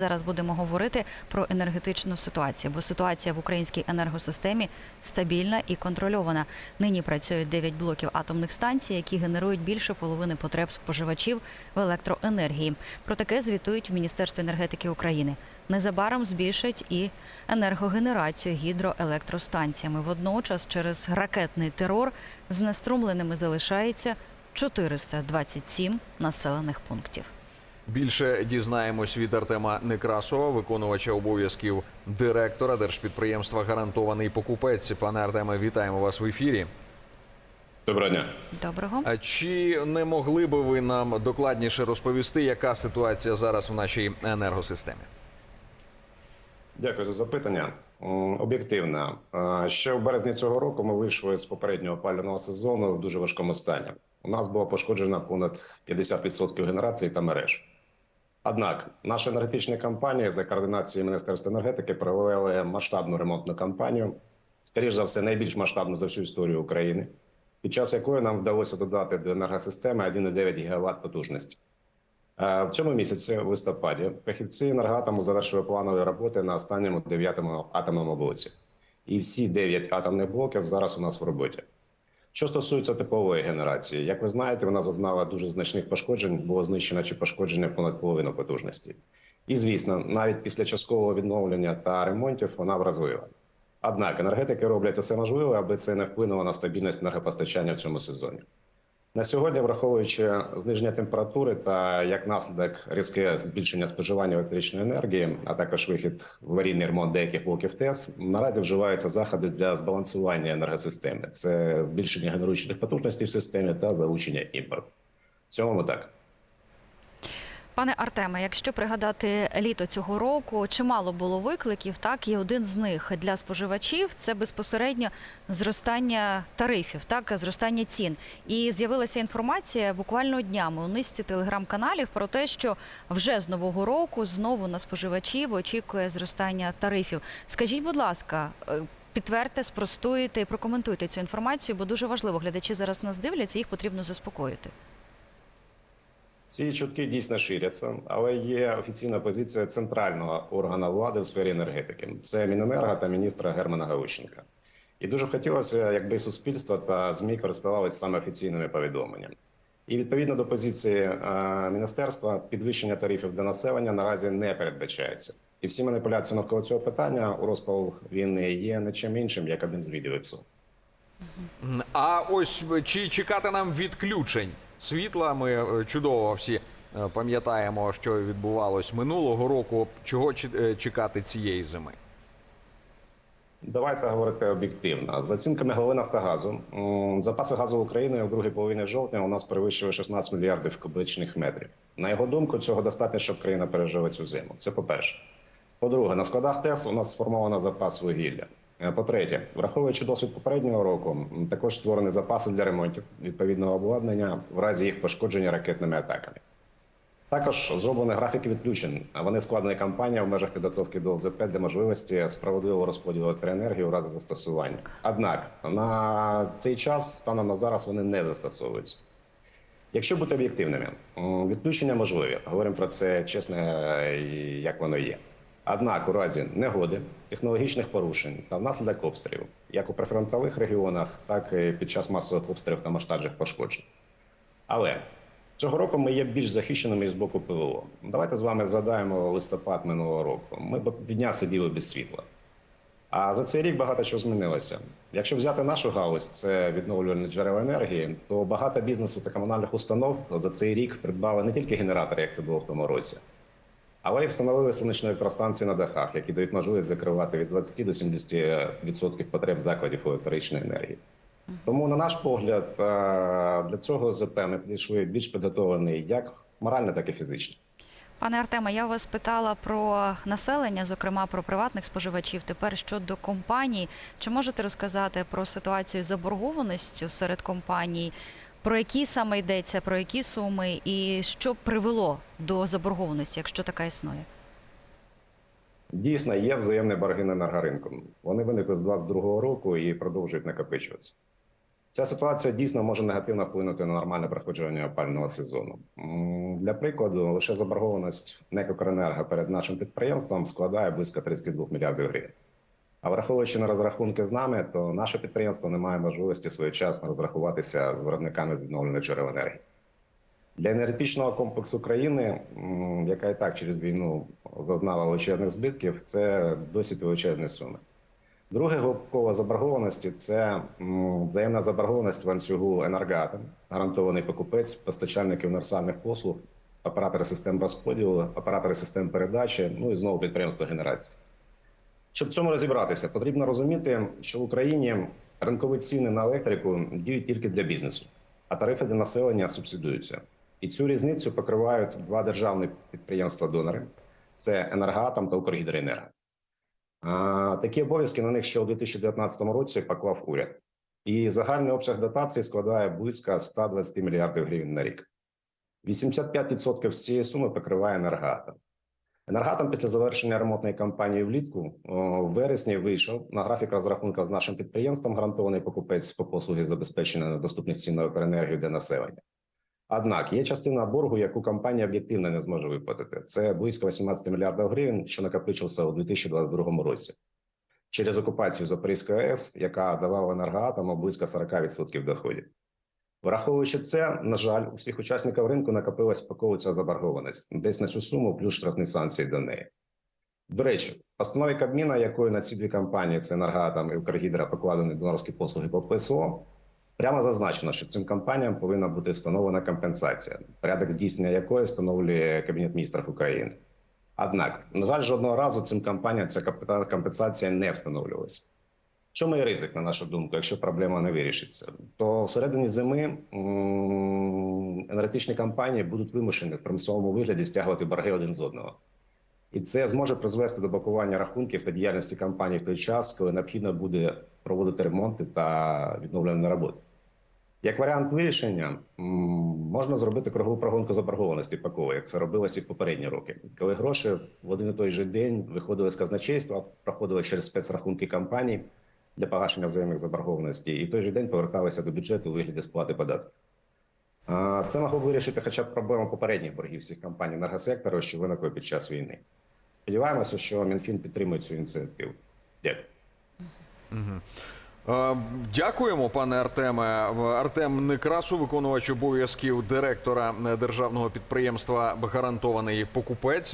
Зараз будемо говорити про енергетичну ситуацію, бо ситуація в українській енергосистемі стабільна і контрольована. Нині працюють 9 блоків атомних станцій, які генерують більше половини потреб споживачів в електроенергії. Про таке звітують в Міністерстві енергетики України. Незабаром збільшать і енергогенерацію гідроелектростанціями. Водночас, через ракетний терор знеструмленими залишається 427 населених пунктів. Більше дізнаємось від Артема Некрасова, виконувача обов'язків директора держпідприємства Гарантований покупець. Пане Артеме, вітаємо вас в ефірі. Доброго дня. Доброго. А чи не могли би ви нам докладніше розповісти, яка ситуація зараз в нашій енергосистемі? Дякую за запитання. Об'єктивно, ще в березні цього року ми вийшли з попереднього опалювального сезону в дуже важкому стані. У нас було пошкоджено понад 50% генерації та мереж. Однак наші енергетичні компанії за координацією Міністерства енергетики провели масштабну ремонтну кампанію, скоріш за все, найбільш масштабну за всю історію України, під час якої нам вдалося додати до енергосистеми 1,9 ГВт потужності. Е, В цьому місяці, в листопаді, фахівці енергоатому завершили планові роботи на останньому дев'ятому атомному блоці. І всі дев'ять атомних блоків зараз у нас в роботі. Що стосується теплової генерації, як ви знаєте, вона зазнала дуже значних пошкоджень, було знищено чи пошкодження понад половину потужності. І звісно, навіть після часткового відновлення та ремонтів вона вразлива. Однак енергетики роблять усе можливе, аби це не вплинуло на стабільність енергопостачання в цьому сезоні. На сьогодні, враховуючи зниження температури та як наслідок різке збільшення споживання електричної енергії, а також вихід в аварійний ремонт деяких блоків ТЕС, наразі вживаються заходи для збалансування енергосистеми. Це збільшення генеруючих потужностей в системі та залучення імпорту. В цілому так. Пане Артеме, якщо пригадати літо цього року, чимало було викликів. Так і один з них для споживачів це безпосередньо зростання тарифів, так зростання цін. І з'явилася інформація буквально днями у низці телеграм-каналів про те, що вже з нового року знову на споживачів очікує зростання тарифів. Скажіть, будь ласка. е, Підтвердьте, спростуйте і прокоментуйте цю інформацію, бо дуже важливо. Глядачі зараз нас дивляться, їх потрібно заспокоїти. Ці чутки дійсно ширяться, але є офіційна позиція центрального органу влади в сфері енергетики. Це Міненерго та міністра Германа Галущенка. І дуже б хотілося, якби суспільство та змі користувалися саме офіційними повідомленнями. І відповідно до позиції е, міністерства, підвищення тарифів для населення наразі не передбачається. І всі маніпуляції навколо цього питання у розпал війни є не чим іншим, як одним з відео А ось чи чекати нам відключень світла? Ми е, чудово всі е, пам'ятаємо, що відбувалось минулого року. Чого е, чекати цієї зими? Давайте говорити об'єктивно. За оцінками голови Нафтогазу, запаси газу України у другій половині жовтня у нас перевищили 16 мільярдів кубичних метрів. На його думку, цього достатньо, щоб країна пережила цю зиму. Це по-перше. По-друге, на складах ТЕС у нас сформовано запас вугілля. Е, По-третє, враховуючи досвід попереднього року, також створені запаси для ремонтів відповідного обладнання в разі їх пошкодження ракетними атаками. Також зроблені графіки відключень. Вони складені кампанія в межах підготовки до ОЗП для можливості справедливого розподілу електроенергії у разі застосування. Однак на цей час станом на зараз вони не застосовуються. Якщо бути об'єктивними, відключення можливі. Говоримо про це чесно, е, як воно є. Однак у разі негоди, технологічних порушень та внаслідок обстрілів, як у прифронтових регіонах, так і під час масових обстрілів та масштабних пошкоджень. Але цього року ми є більш захищеними з боку ПВО. Давайте з вами згадаємо листопад минулого року. Ми дня сиділи без світла. А за цей рік багато чого змінилося. Якщо взяти нашу галузь, це відновлювальні джерела енергії, то багато бізнесу та комунальних установ за цей рік придбали не тільки генератори, як це було в тому році, але й встановили сонячні електростанції на дахах, які дають можливість закривати від 20 до 70% потреб закладів електричної енергії. Тому, на наш погляд, е, для цього ЗП ми підійшли більш підготовлений як морально, так і фізично. Пане Артеме, я вас питала про населення, зокрема про приватних споживачів. Тепер щодо компаній, чи можете розказати про ситуацію з заборгованістю серед компаній? Про які саме йдеться, про які суми, і що привело до заборгованості, якщо така існує? Дійсно, є взаємні борги на енергоринку. Вони виникли з 22-го року і продовжують накопичуватися. Ця ситуація дійсно може негативно вплинути на нормальне проходження опального сезону. Для прикладу, лише заборгованість НЕК «Укренерго» перед нашим підприємством складає близько 32 мільярдів гривень. А враховуючи на розрахунки з нами, то наше підприємство не має можливості своєчасно розрахуватися з виробниками відновлених джерел енергії. Для енергетичного комплексу країни, яка і так через війну зазнала величезних збитків, це досить величезні суми. Друге глибкова заборгованості це взаємна заборгованість в ланцюгу енергатом, гарантований покупець, постачальники універсальних послуг, оператори систем розподілу, оператори систем передачі, ну і знову підприємства генерації. Щоб в цьому розібратися, потрібно розуміти, що в Україні ринкові ціни на електрику діють тільки для бізнесу, а тарифи для населення субсидуються. І цю різницю покривають два державні підприємства-донори: це Енергоатом та Укргідроенерго. Такі обов'язки на них ще у 2019 році поклав уряд. І загальний обсяг дотації складає близько 120 мільярдів гривень на рік. 85% з цієї суми покриває енергоатом. Енергатом після завершення ремонтної кампанії влітку в вересні вийшов на графік розрахунку з нашим підприємством, гарантований покупець по послуги забезпечення доступних цін на електроенергію для населення. Однак є частина боргу, яку компанія об'єктивно не зможе виплатити. Це близько 18 мільярдів гривень, що накопичився у 2022 році через окупацію Запорізької АЕС, яка давала енергоатому близько 40% доходів. Враховуючи це, на жаль, у всіх учасників ринку накопилась паковується заборгованість десь на цю суму, плюс штрафні санкції до неї. До речі, постанові Кабміна, якою на ці дві компанії це «Енергоатом» і «Укргідро» покладені донорські послуги по ПСО, прямо зазначено, що цим компаніям повинна бути встановлена компенсація, порядок здійснення якої встановлює Кабінет міністрів України. Однак, на жаль, жодного разу цим компаніям ця компенсація не встановлювалася. Чому є ризик, на нашу думку, якщо проблема не вирішиться? То всередині зими енергетичні компанії будуть вимушені в примусовому вигляді стягувати борги один з одного. І це зможе призвести до блокування рахунків та діяльності компаній в той час, коли необхідно буде проводити ремонти та відновлені роботи. Як варіант вирішення, можна зробити кругову прогонку заборгованості пакової, як це робилось і в попередні роки, коли гроші в один і той же день виходили з казначейства, проходили через спецрахунки компаній для погашення взаємних заборгованостей, і в той же день поверталися до бюджету у вигляді сплати податків. Це могло вирішити хоча б проблему попередніх боргів всіх компаній енергосектору, що виникли під час війни. Сподіваємося, що Мінфін підтримує цю ініціативу. Дякую. Е, Дякуємо, пане Артеме. Артем Некрасу, виконувач обов'язків директора державного підприємства Гарантований покупець.